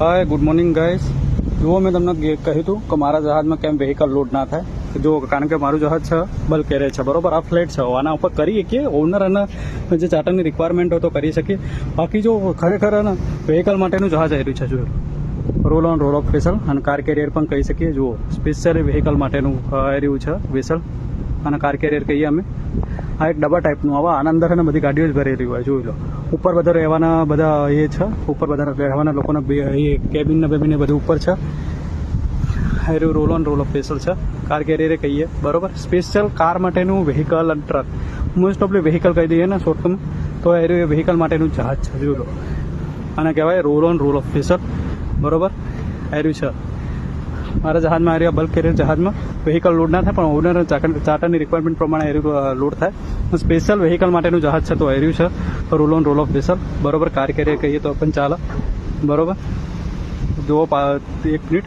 Hi good morning guys જુઓ મેં તમને કહ્યું હતું કે મારા જહાજમાં કેમ વેહિકલ લોડ ના થાય જો, કારણ કે મારું જહાજ છે બલ્ક કેરેજ છે, બરોબર? આ ફ્લેટ છે. આના ઉપર કરી શકીએ ઓનર અને જે ચાર્ટરની રિક્વાયરમેન્ટ હોય તો કરી શકીએ. બાકી જો ખરેખર ને વેહિકલ માટેનું જહાજ આવ્યું છે જો roll on roll off vessel અને કાર કેરિયર પણ કહી શકીએ. જુઓ સ્પેશિયલ વેહિકલ માટેનું આવ્યું છે વેસલ અને કાર કેરિયર કહીએ અમે. આ એક ડબ્બા ટાઈપનું આવે આના અંદર અને બધી ગાડીઓ જ ભરેલી હોય જોઈ લો ઉપર બધા રહેવાના બધા એ છે. ઉપર બધા રહેવાના લોકોના એ કેબિન ને બેબિન બધું ઉપર છે. હારું roll on roll off special છે. કાર કેરિયરે કહીએ. બરોબર? સ્પેશિયલ કાર માટેનું વેહિકલ અને ટ્રક મોસ્ટ ઓફલી વેહિકલ કહી દઈએ ને શોર્ટકમ તો એ વેહિકલ માટેનું જહાજ છે જોઈ લો આને કહેવાય roll on roll off special બરોબર? આર્યું છે. મારા જહાજમાં આર્યા બલ્ક કેરિયર જહાજમાં. વેહિકલ લોડ ના થાય, પણ ઓનર ચાર્ટરની રિક્વાયરમેન્ટ પ્રમાણે એર્યું લોડ થાય. સ્પેશિયલ વેહિકલ માટેનું જહાજ છે, તો આવ્યું છે. Roll on roll off vessel બરોબર કાર કેરિયર કહીએ તો પણ ચાલે. બરોબર? જુઓ એક મિનિટ.